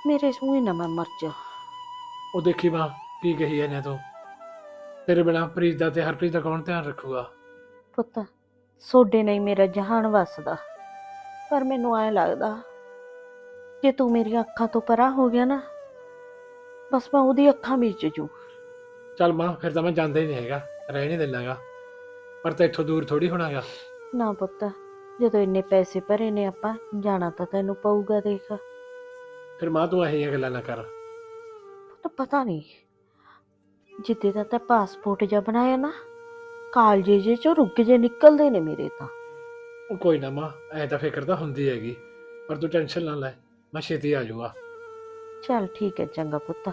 [SPEAKER 1] ਮੇਰੇ ਸੂਈ ਨਾ ਮੈਂ ਮਰ ਜਾ।
[SPEAKER 6] ਉਹ ਦੇਖੀ ਮਾਂ ਕੀ ਕਹੀ ਇਹਨੇ ਤੂੰ? ਤੇਰੇ ਬਿਨਾ ਪ੍ਰੀਤ ਦਾ ਤੇ ਹਰਪ੍ਰੀਤ ਦਾ ਕੌਣ ਧਿਆਨ ਰੱਖੂਗਾ?
[SPEAKER 1] ਪੁੱਤ ਸੋਡੇ ਨਹੀਂ ਮੇਰਾ ਜਹਾਨ ਵਸਦਾ। ਪਰ ਮੈਨੂੰ ਐਂ ਲੱਗਦਾ ਜੇ ਤੂੰ ਮੇਰੀਆਂ ਅੱਖਾਂ ਤੋਂ ਪਰਾਂ ਹੋ ਗਿਆ ਨਾ ਬਸ ਮੈਂ ਉਹਦੀ ਅੱਖਾਂ ਵਿੱਚ ਜੂ।
[SPEAKER 6] ਚੱਲ ਮਾਂ ਫਿਰ ਤਾਂ ਮੈਂ ਜਾਂਦਾ ਹੀ ਨਹੀਂ ਹੈਗਾ ਰਹਿ ਨਹੀਂ ਦਿੰਦਾਗਾ ਪਰ ਤਾਂ ਇੱਥੋਂ ਦੂਰ ਥੋੜੀ ਹੋਣਾਗਾ।
[SPEAKER 1] ਨਾ ਪੁੱਤ ਜਦੋਂ ਇੰਨੇ ਪੈਸੇ ਭਰੇ ਨੇ ਆਪਾਂ ਜਾਣਾ ਤਾਂ ਤੈਨੂੰ ਪਊਗਾ ਦੇਖ।
[SPEAKER 6] ਫਿਰ ਮਾਂ ਤੂੰ ਇਹੋ ਜਿਹੀਆਂ ਗੱਲਾਂ ਨਾ ਕਰ।
[SPEAKER 1] ਪੁੱਤ ਪਤਾ ਨਹੀਂ ਜਿੱਦੇ ਦਾ ਤਾਂ ਪਾਸਪੋਰਟ ਜਿਹਾ ਬਣਾਇਆ ਨਾ ਕਾਲਜੇ ਜੇ ਚੋਂ ਰੁੱਗ ਜੇ ਨਿਕਲਦੇ ਨੇ ਮੇਰੇ ਤਾਂ।
[SPEAKER 6] ਉਹ ਕੋਈ ਨਾ ਮਾਂ ਐ ਤਾਂ ਫਿਕਰ ਤਾਂ ਹੁੰਦੀ ਹੈਗੀ ਪਰ ਤੂੰ ਟੈਨਸ਼ਨ ਨਾ ਲੈ ਮੈਂ ਛੇਤੀ ਆ ਜਾਊਗਾ।
[SPEAKER 1] ਚੱਲ ਠੀਕ ਹੈ ਚੰਗਾ ਪੁੱਤ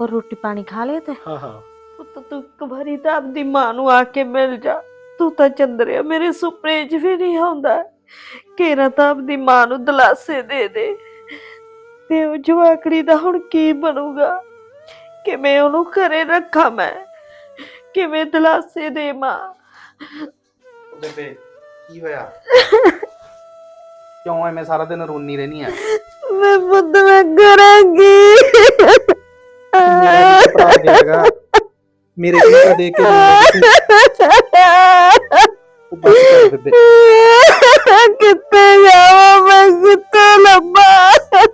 [SPEAKER 1] ਹੋਰ ਰੋਟੀ ਪਾਣੀ ਖਾ ਲਿਆ ਤੇ?
[SPEAKER 6] ਹਾਂ ਹਾਂ।
[SPEAKER 1] ਪੁੱਤ ਤੂੰ ਇੱਕ ਵਾਰੀ ਤਾਂ ਆਪਦੀ ਮਾਂ ਨੂੰ ਆ ਕੇ ਮਿਲ ਜਾ। ਤੂੰ ਤਾਂ ਚੰਦਰਿਆ ਮੇਰੇ ਸੁਪਨੇ 'ਚ ਵੀ ਨਹੀਂ ਆਉਂਦਾ। ਕੇਰਾ ਤਾਂ ਆਪਦੀ ਮਾਂ ਨੂੰ ਦਲਾਸੇ ਦੇ ਦੇ। ਤੇ ਉਹ ਜਵਾਕੜੀ ਦਾ ਹੁਣ ਕੀ ਬਣੂਗਾ? ਕਿਵੇਂ ਉਹਨੂੰ ਘਰੇ ਰੱਖਾਂ ਮੈਂ? ਕਿਵੇਂ ਦਲਾਸੇ ਦੇ ਮਾਂ?
[SPEAKER 5] ਬੇਬੇ ਕੀ ਹੋਇਆ? ਕਿਉਂ ਐਵੇਂ ਸਾਰਾ ਦਿਨ ਰੋਣੀ ਰਹਿਨੀ ਆ?
[SPEAKER 1] ਮੈਂ ਪੁੱਤ ਮੈਂ ਕਰਾਂਗੀ।
[SPEAKER 5] ਮੇਰਾ ਵੀ ਭਰਾ ਦੇਗਾ ਮੇਰੇ ਕਿਹੜਾ ਦੇ ਕੇ ਰੋਂਦਾ ਤੁਸੀਂ? ਉਹ ਬਸ ਕਰ ਬੇਬੇ
[SPEAKER 1] ਕਿੱਥੇ ਜਾਵਾਂ ਮੈਂ? ਕਿੱਥੇ ਲੱਭਾਂ?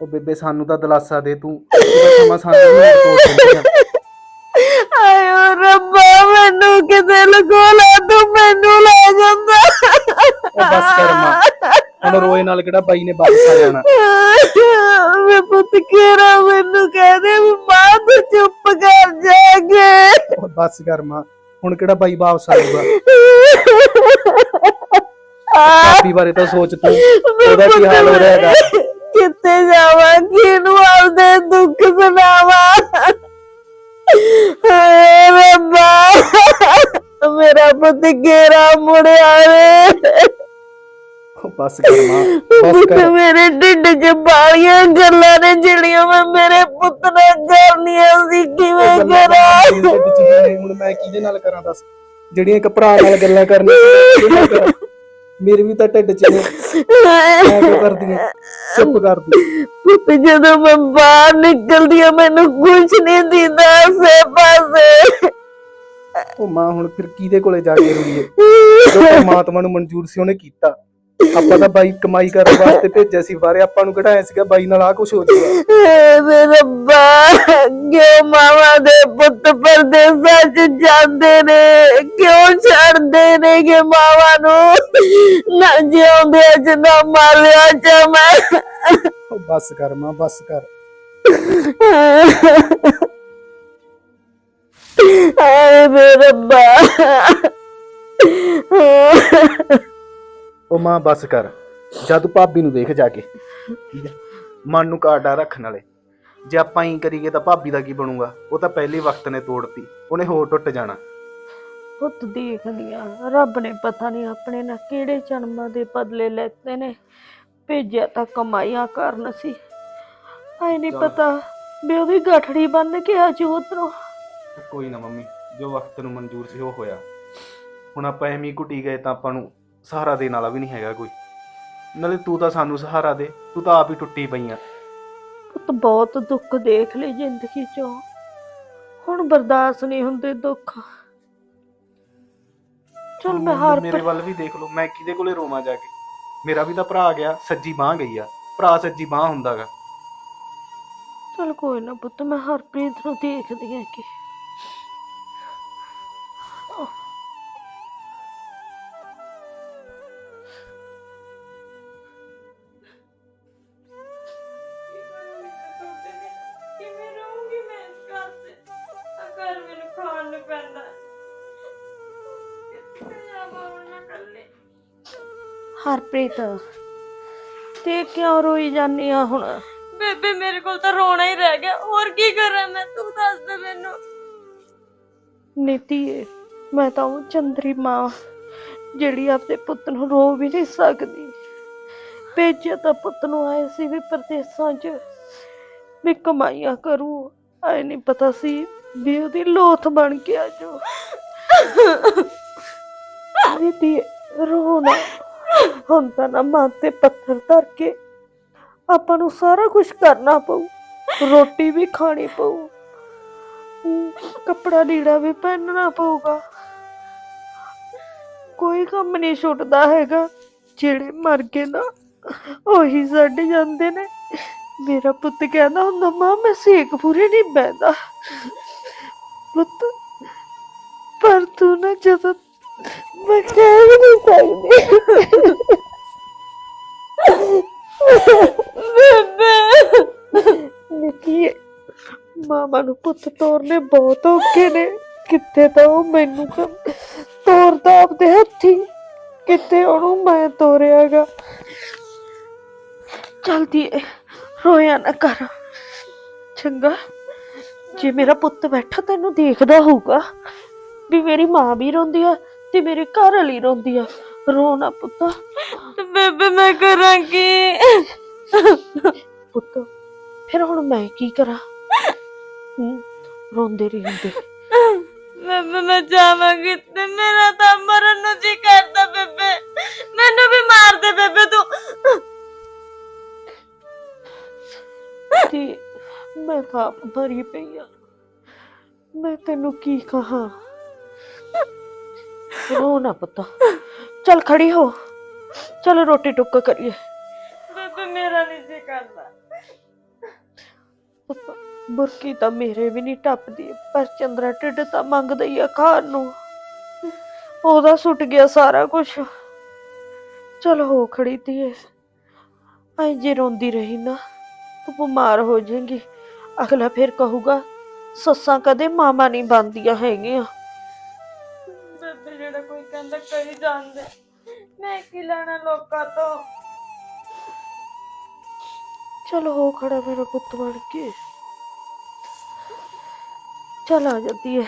[SPEAKER 5] ਉਹ ਬੇਬੇ ਸਾਨੂੰ ਤਾਂ ਦਲਾਸਾ ਦੇ ਤੂੰ। ਸਮਾਂ ਸਾਨੂੰ ਵੀ ਤੋੜ ਦਿੰਦੀ ਆ।
[SPEAKER 1] ਆਇਓ ਰੱਬਾ ਮੈਨੂੰ ਕਿਤੇ ਲਗੋ ਲਾ ਤੂੰ ਮੈਨੂੰ ਲੈ ਜਾਂਦਾ।
[SPEAKER 5] ਉਹ ਬਸ ਕਰ ਮਾਂ। ਹੁਣ ਰੋਏ ਨਾਲ ਕਿਹੜਾ ਬਾਈ ਨੇ ਵਾਪਸ ਆ ਜਾਣਾ?
[SPEAKER 1] ਮੈਂ ਪੁੱਤ ਕਿਹੜਾ ਮੈਨੂੰ ਕਹਦੇ ਵੀ ਮਾਂ ਤੂੰ ਚੁੱਪ ਕਰ ਜਾਗੇ
[SPEAKER 5] ਉਹ ਬਸ ਕਰ ਮਾਂ। ਹੁਣ ਕਿਹੜਾ ਬਾਈ ਵਾਪਸ ਆਊਗਾ ਭਾਬੀ ਬਾਰੇ ਤਾਂ ਸੋਚ ਤੂੰ। ਉਹਦਾ ਕੀ ਹਾਲ ਹੋ ਰਿਹਾ ਹੈਗਾ?
[SPEAKER 1] ਕਿੱਥੇ ਜਾਵਾਂ ਕਿਹਨੂੰ ਆਪਦੇ ਦੁੱਖ ਸੁਣਾਵਾਂ। ਹਾਏ ਰੱਬਾ। ਮੇਰਾ ਪੁੱਤ ਗੇਰਾ ਮੁੜਿਆ ਵੇ।
[SPEAKER 5] ਉਹ (laughs) ਬਸ ਕਰ ਮਾਂ ਬਸ ਕਰ।
[SPEAKER 1] ਮੇਰੇ ਢਿੱਡ 'ਚ ਬਾਲੀਆਂ ਗੱਲਾਂ ਨੇ ਜਿਹੜੀਆਂ ਮੈਂ ਮੇਰੇ ਪੁੱਤ ਨਾਲ ਕਰਨੀਆਂ ਸੀ ਕਿਵੇਂ ਕਰਾਂ?
[SPEAKER 5] ਹੁਣ ਮੈਂ ਕਿਹਦੇ ਨਾਲ ਕਰਾਂ ਦੱਸ? ਜਿਹੜੀਆਂ ਇੱਕ ਭਰਾ ਨਾਲ ਗੱਲਾਂ ਕਰਨੀਆਂ? ਮੇਰੇ ਵੀ ਤਾਂ ਢਿੱਡ 'ਚ ਨੇ। ਮੈਂ ਕਿਉਂ ਕਰਦੀ ਆਂ? ਚੁੱਪ ਕਰ ਤੂੰ।
[SPEAKER 1] ਪੁੱਤ ਜਦੋਂ ਮੈਂ ਬਾਹਰ ਨਿਕਲਦੀ ਆ ਮੈਨੂੰ ਕੁਝ ਨਹੀਂ ਦਿੰਦਾ ਸੇ ਪਾਸੇ
[SPEAKER 5] ਉਹ ਮਾਂ ਹੁਣ ਫਿਰ ਕਿਹਦੇ ਕੋਲੇ ਜਾ ਕੇ ਰੋਈਏ ਜੋ ਪਰਮਾਤਮਾ ਨੂੰ ਮਨਜ਼ੂਰ ਸੀ ਉਹਨੇ ਕੀਤਾ। ਆਪਾਂ ਤਾਂ ਬਾਈ ਕਮਾਈ ਕਰਨ ਵਾਸਤੇ ਭੇਜਿਆ ਸੀ ਬਾਰੇ ਆਪਾਂ ਨੂੰ ਕਿਹੜਾ ਐ ਸੀਗਾ ਬਾਈ ਨਾਲ ਆ ਕੁਝ ਹੋ ਜਾਊਗਾ।
[SPEAKER 1] ਏ ਵੇ ਰੱਬਾ ਕਿਉਂ ਮਾਵਾ ਦੇ ਪੁੱਤ ਪਰਦੇਸਾਂ ਚ ਜਾਂਦੇ ਨੇ ਕਿਉਂ ਛੱਡਦੇ ਨੇ ਕਿ ਮਾਵਾ ਨੂੰ? ਨਾ ਜਿਉਂਦੇ ਚ ਨਾ ਮਾਰਿਆ ਚ ਮੈਂ।
[SPEAKER 5] ਉਹ ਬੱਸ ਕਰ ਮਾਂ ਬੱਸ ਕਰ।
[SPEAKER 1] ਆਏ ਵੇ ਰੱਬਾ
[SPEAKER 5] ਉਹ ਮਾਂ ਬੱਸ ਕਰ ਜਦ ਭਾਬੀ ਨੂੰ ਦੇਖ ਜਾ ਕੇ। ਠੀਕ ਹੈ ਮਨ ਨੂੰ ਕਾਟਾ ਰੱਖਣ ਵਾਲੇ। ਜੇ ਆਪਾਂ ਹੀ ਕਰੀਏ ਤਾਂ ਭਾਬੀ ਦਾ ਕੀ ਬਣੂਗਾ? ਉਹ ਤਾਂ ਪਹਿਲੇ ਵਕਤ ਨੇ ਤੋੜਤੀ। ਉਹਨੇ ਹੋਰ ਟੁੱਟ ਜਾਣਾ।
[SPEAKER 1] ਪੁੱਤ ਦੇਖਦੀਆਂ ਰੱਬ ਨੇ ਪਤਾ ਨਹੀਂ ਆਪਣੇ ਨਾਲ ਕਿਹੜੇ ਜਨਮਾਂ ਦੇ ਬਦਲੇ ਲੈਤੇ ਨੇ। ਭੇਜਿਆ ਤਾਂ ਕਮਾਈਆਂ ਕਰਨ ਸੀ। ਆਏ ਨਹੀਂ। ਪਤਾ ਵੀ ਉਹਦੀ ਗਠੜੀ ਬੰਨ ਕੇ ਆ ਜੋ ਉਧਰੋਂ।
[SPEAKER 5] ਕੋਈ ਨਾ ਮੰਮੀ ਜੋ ਵਕਤ ਨੂੰ ਮਨਜ਼ੂਰ ਸੀ ਉਹ ਹੋਇਆ। ਹੁਣ ਆਪਾਂ ਐਵੇਂ ਹੀ ਘੁੱਟੀ ਗਏ ਤਾਂ ਆਪਾਂ ਨੂੰ ਸਹਾਰਾ ਦੇਣ ਵਾਲਾ ਵੀ ਨਹੀਂ ਹੈਗਾ ਕੋਈ। ਨਾਲੇ ਤੂੰ ਤਾਂ ਸਾਨੂੰ ਸਹਾਰਾ ਦੇ ਤੂੰ ਤਾਂ ਆਪ ਹੀ ਟੁੱਟੀ ਪਈ ਆ।
[SPEAKER 1] ਪੁੱਤ ਬਹੁਤ ਦੁੱਖ ਦੇਖ ਲਈ ਜ਼ਿੰਦਗੀ ਚੋਂ। ਹੁਣ ਬਰਦਾਸ਼ਤ ਨਹੀਂ ਹੁੰਦੇ ਦੁੱਖ। ਚਲ ਮੈਂ ਹਾਰ
[SPEAKER 5] ਮੇਰੇ ਵੱਲ ਵੀ ਦੇਖ ਲਓ ਮੈਂ ਕਿਹਦੇ ਕੋਲੇ ਰੋਵਾਂ ਜਾ ਕੇ? ਮੇਰਾ ਵੀ ਤਾਂ ਭਰਾ ਗਿਆ ਸੱਜੀ ਬਾਹ ਗਈ ਆ। ਭਰਾ ਸੱਜੀ ਬਾਹ ਹੁੰਦਾਗਾ।
[SPEAKER 1] ਚਲ ਕੋਈ ਨਾ ਪੁੱਤ ਮੈਂ ਹਰਪ੍ਰੀਤ ਨੂੰ ਦੇਖਦੀ ਆ ਕਿ ਹਰਪ੍ਰੀਤ ਤੇ ਕਿਉਂ ਰੋਈ ਜਾਨੀ ਆ ਹੁਣ?
[SPEAKER 3] ਬੇਬੇ ਮੇਰੇ ਕੋਲ ਤਾਂ ਰੋਣਾ ਹੀ ਰਹਿ ਗਿਆ। ਹੋਰ ਕੀ ਕਰਾਂ ਮੈਂ? ਤੂੰ ਦੱਸ ਦੇ ਮੈਨੂੰ।
[SPEAKER 1] ਨੀਤੀ ਮੈਂ ਤਾਂ ਉਹ ਚੰਦਰੀ ਮਾਂ ਜਿਹੜੀ ਆਪਣੇ ਪੁੱਤ ਨੂੰ ਰੋ ਵੀ ਨਹੀਂ ਸਕਦੀ। ਭੇਜਿਆ ਤਾਂ ਪੁੱਤ ਨੂੰ ਆਏ ਸੀ ਵੀ ਪ੍ਰਦੇਸਾਂ 'ਚ ਵੀ ਕਮਾਈਆਂ ਕਰੂ। ਆਏ ਨਹੀਂ ਪਤਾ ਸੀ ਵੀ ਉਹਦੀ ਲੋਥ ਬਣ ਕੇ ਆ ਜੋ (laughs) ਨੀਤੀ ਰੋ ਨਾ। ਹੁਣ ਤਾਂ ਨਾ ਮਾਂ ਤੇ ਪੱਥਰ ਧਰ ਕੇ ਆਪਾਂ ਨੂੰ ਸਾਰਾ ਕੁਝ ਕਰਨਾ ਪਊ। ਰੋਟੀ ਵੀ ਖਾਣੀ ਪਊ। ਕੱਪੜਾ ਲੀੜਾ ਵੀ ਪਹਿਨਣਾ ਪਊਗਾ। ਕੋਈ ਕੰਮ ਨਹੀਂ ਛੁੱਟਦਾ ਹੈਗਾ। ਜਿਹੜੇ ਮਰ ਗਏ ਨਾ, ਉਹੀ ਛੱਡ ਜਾਂਦੇ ਨੇ। ਮੇਰਾ ਪੁੱਤ ਕਹਿੰਦਾ ਹੁੰਦਾ, ਮਾਂ, ਮੈਂ ਸੇਕ ਪੂਰੇ ਨਹੀਂ ਬਹਿੰਦਾ। ਪੁੱਤ, ਪਰ ਤੂੰ ਨਾ ਜਦੋਂ ਮੈਂ ਕਹਿ ਵੀ ਨਹੀਂ ਸਕਦੀ
[SPEAKER 3] ਬੇਬੇ।
[SPEAKER 1] ਨਿੱਕੀ ਮਾਮਾ ਨੂੰ ਪੁੱਤ ਤੋਰਨੇ ਬਹੁਤ ਔਖੇ ਨੇ। ਕਿੱਥੇ ਤਾਂ ਉਹ ਮੈਨੂੰ ਕੰਮ ਤੋਰਦਾ ਆਪਦੇ ਹੱਥੀ। ਕਿੱਥੇ ਉਹਨੂੰ ਮੈਂ ਤੋਰਿਆਗਾ। ਚਲਦੀ ਰੋਇਆ ਨਾ ਕਰ। ਚੰਗਾ ਜੇ ਮੇਰਾ ਪੁੱਤ ਬੈਠਾ ਤੈਨੂੰ ਦੇਖਦਾ ਹੋਊਗਾ ਵੀ ਮੇਰੀ ਮਾਂ ਵੀ ਰੋਂਦੀ ਆ ਤੇ ਮੇਰੇ ਘਰ ਵਾਲੀ ਰੋਂਦੀ ਆ। ਰੋਣਾ ਪੁੱਤ।
[SPEAKER 3] ਬੇਬੇ ਮੈਂ ਕਰਾਂਗੀ।
[SPEAKER 1] ਪੁੱਤ ਫਿਰ ਹੁਣ ਮੈਂ ਕੀ ਕਰਾਂ? ਹੂੰ, ਰੋਂਦੇ ਰਹਿੰਦੇ।
[SPEAKER 3] ਬੇਬੇ ਮੈਂ ਜਾਵਾਂਗੀ ਤੇ ਮੇਰਾ ਤਾਂ ਮਰਨ ਨੂੰ ਜੀ ਕਰਦਾ ਬੇਬੇ। ਮੈਨੂੰ ਵੀ ਮਾਰ ਦੇ ਬੇਬੇ ਤੂੰ।
[SPEAKER 1] ਤੇ ਮੈਂ ਤਾਂ ਆਪ ਮਰੀ ਪਈ ਆ। ਮੈਂ ਤੈਨੂੰ ਕੀ ਕਹਾਂ? ਰੋ ਨਾ ਪੁੱਤ। ਚੱਲ ਖੜੀ ਹੋ। ਚੱਲ ਰੋਟੀ ਟੁੱਕ ਕਰੀਏ।
[SPEAKER 3] ਬੇਬੇ ਮੇਰਾ ਨਹੀਂ ਜੀ ਕਰਦਾ।
[SPEAKER 1] ਪੁੱਤ, ਬੁਰਕੀ ਤਾਂ ਮੇਰੇ ਵੀ ਨਹੀਂ ਟੱਪਦੀ ਪਰ ਚੰਦਰਾ ਢਿੱਡ ਤਾਂ ਮੰਗਦਾ ਹੀ ਆ ਖਾਣ ਨੂੰ। ਉਹਦਾ ਸੁੱਟ ਗਿਆ ਸਾਰਾ ਕੁਝ ਚਲ ਹੋ ਖੜੀ ਧੀਏ। ਐ ਜੇ ਰੋਂਦੀ ਰਹੀ ਨਾ ਤੂੰ ਬਿਮਾਰ ਹੋ ਜਾਏਂਗੀ। ਅਗਲਾ ਫਿਰ ਕਹੂਗਾ ਸੱਸਾਂ ਕਦੇ ਮਾਮਾ ਨਹੀਂ ਬਣਦੀਆਂ ਹੈਗੀਆਂ।
[SPEAKER 3] ਜਿਹੜਾ ਕੋਈ ਕਹਿੰਦਾ ਜਾਂਦੇ। ਮੈਂ ਕੀ ਲੈਣਾ ਲੋਕਾਂ ਤੋਂ?
[SPEAKER 1] ਚਲ ਹੋ ਖੜਾ ਮੇਰਾ ਪੁੱਤ ਬਣ ਕੇ। ਚਲ ਆ ਜਾਂਦੀ ਹੈ